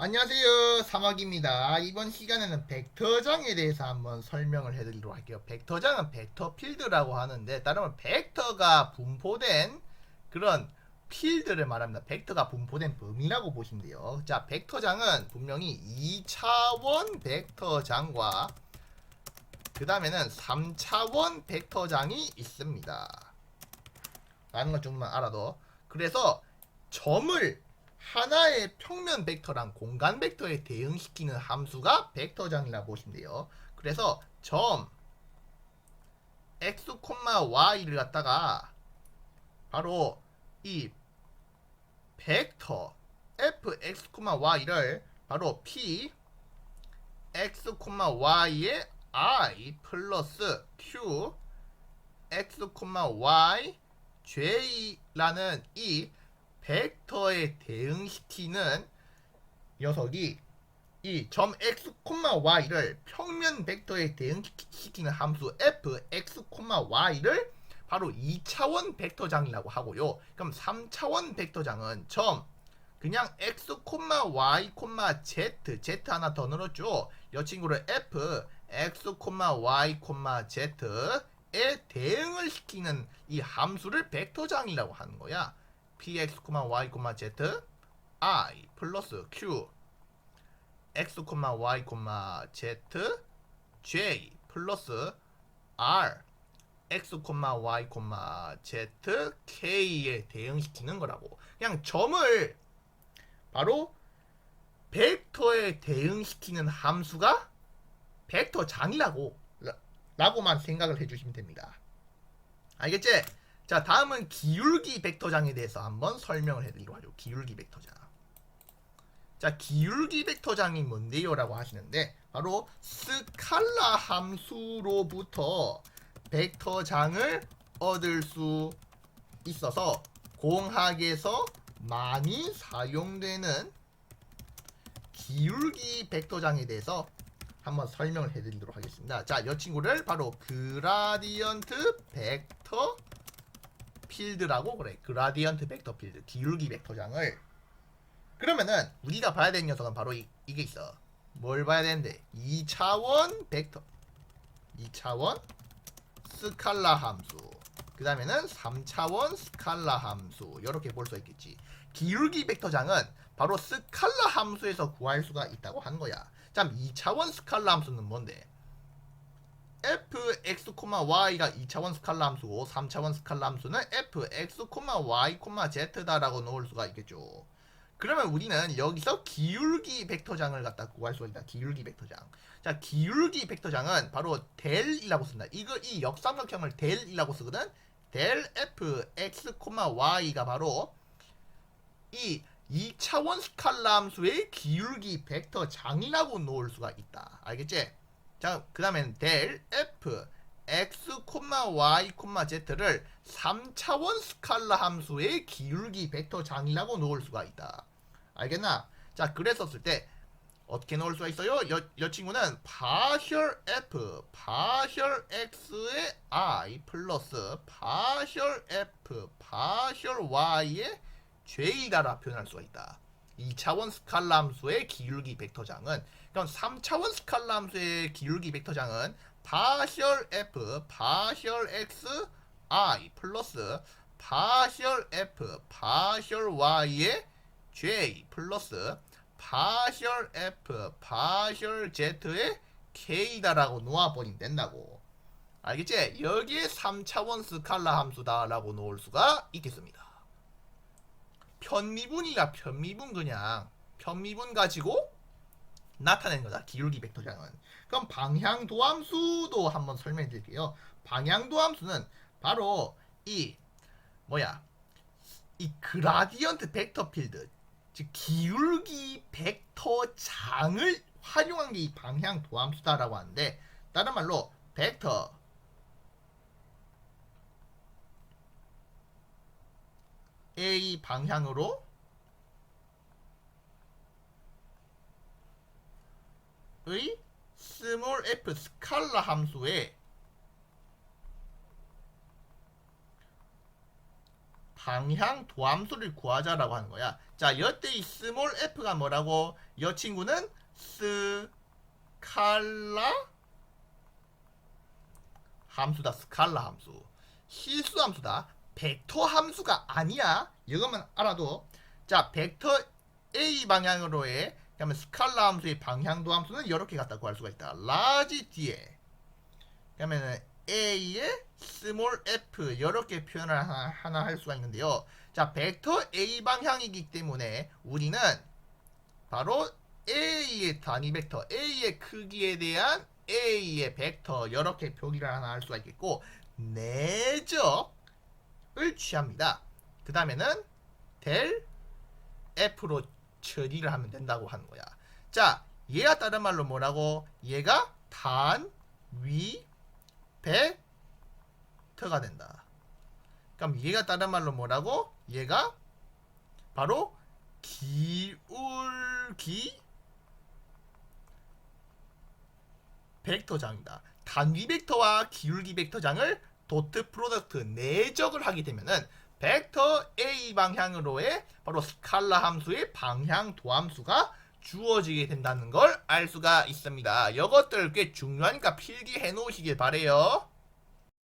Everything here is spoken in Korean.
안녕하세요. 사막입니다. 이번 시간에는 벡터장에 대해서 한번 설명을 해드리도록 할게요. 벡터장은 벡터 필드라고 하는데 따르면 벡터가 분포된 그런 필드를 말합니다. 벡터가 분포된 범위라고 보시면 돼요. 자 벡터장은 분명히 2차원 벡터장과 그 다음에는 3차원 벡터장이 있습니다. 라는 것 정도만 알아도 그래서 점을 하나의 평면 벡터랑 공간 벡터에 대응시키는 함수가 벡터장이라고 보시면 돼요. 그래서 점 x, y를 갖다가 바로 이 벡터 fx, y를 바로 p x, y의 i 플러스 q x, y j라는 이 벡터에 대응 시키는 녀석이 이 점 x, y를 평면 벡터에 대응시키는 함수 f x, y를 바로 2차원 벡터장이라고 하고요. 그럼 3차원 벡터장은 점 그냥 x, y, z, z 하나 더 늘었죠. 이 친구를 f x, y, z에 대응을 시키는 이 함수를 벡터장이라고 하는 거야. Px, y, z i 플러스 q x, y, z j 플러스 r x, y, z k에 대응시키는 거라고. 그냥 점을 바로 벡터에 대응시키는 함수가 벡터 장이라고 라고만 생각을 해주시면 됩니다. 알겠지? 자, 다음은 기울기 벡터장에 대해서 한번 설명을 해드리도록 하죠. 기울기 벡터장. 자, 기울기 벡터장이 뭔데요? 라고 하시는데, 바로 스칼라 함수로부터 벡터장을 얻을 수 있어서 공학에서 많이 사용되는 기울기 벡터장에 대해서 한번 설명을 해드리도록 하겠습니다. 자, 이 친구를 바로 그라디언트 벡터 필드라고 그래. 그라디언트 벡터 필드, 기울기 벡터장을. 그러면은 우리가 봐야 되는 녀석은 바로 이, 이게 있어. 뭘 봐야 되는데? 2차원 벡터. 2차원 스칼라 함수. 그 다음에는 3차원 스칼라 함수. 이렇게 볼 수 있겠지. 기울기 벡터장은 바로 스칼라 함수에서 구할 수가 있다고 하는 거야. 참 2차원 스칼라 함수는 뭔데? Fx, y가 2차원 스칼라 함수고 3차원 스칼라 함수는 fx, y, z다라고 놓을 수가 있겠죠. 그러면 우리는 여기서 기울기 벡터장을 갖다 구할 수가 있다. 기울기 벡터장. 자, 기울기 벡터장은 바로 델이라고 쓴다. 이거 이 역삼각형을 델이라고 쓰거든. 델 f x, y가 바로 이 2차원 스칼라 함수의 기울기 벡터장이라고 놓을 수가 있다. 알겠지? 자, 그 다음엔 델 f x, y, z를 3차원 스칼라 함수의 기울기 벡터 장이라고 놓을 수가 있다. 알겠나? 자, 그랬었을 때 어떻게 놓을 수가 있어요? 여, 여 친구는 파셜 f, 파셜 x의 i 플러스 파셜 f, 파셜 y의 j다라 표현할 수가 있다. 2차원 스칼라 함수의 기울기 벡터장은 그럼 3차원 스칼라 함수의 기울기 벡터장은 파셜 f, 파셜 x, i 플러스 파셜 f, 파셜 y의 j 플러스 파셜 f, 파셜 z의 k다라고 놓아버리면 된다고. 알겠지? 여기에 3차원 스칼라 함수다라고 놓을 수가 있겠습니다. 편미분이라 편미분 그냥 편미분 가지고 나타낸 거다. 기울기 벡터장은. 그럼 방향도 함수도 한번 설명해 드릴게요. 방향도 함수는 바로 이 뭐야? 이 그라디언트 벡터 필드 즉 기울기 벡터 장을 활용한 게 이 방향 도함수다라고 하는데 다른 말로 벡터 방향으로 의 스몰 f 스칼라 함수의 방향 도함수를 구하자라고 하는 거야. 자, 여때 이 스몰 f가 뭐라고? 여 친구는 스칼라 함수다. 스칼라 함수. 실수 함수다. 벡터 함수가 아니야. 이것만 알아도 자, 벡터 a 방향으로의 그러면 스칼라 함수의 방향도 함수는 이렇게 갖다 구할 수가 있다. 라지 뒤에 그러면은 a의 스몰 f 이렇게 표현을 하나, 하나 할 수가 있는데요. 자, 벡터 a 방향이기 때문에 우리는 바로 a의 단위 벡터, a의 크기에 대한 a의 벡터 이렇게 표기를 하나 할 수가 있겠고 내적을 취합니다. 그 다음에는 델 f로 처리를 하면 된다고 하는 거야. 자, 얘가 다른 말로 뭐라고? 얘가 단위 벡터가 된다. 그럼 얘가 다른 말로 뭐라고? 얘가 바로 기울기 벡터장이다. 단위 벡터와 기울기 벡터장을 도트 프로덕트 내적을 하게 되면은 벡터 A 방향으로의 바로 스칼라 함수의 방향 도함수가 주어지게 된다는 걸 알 수가 있습니다. 이것들 꽤 중요하니까 필기해 놓으시길 바래요.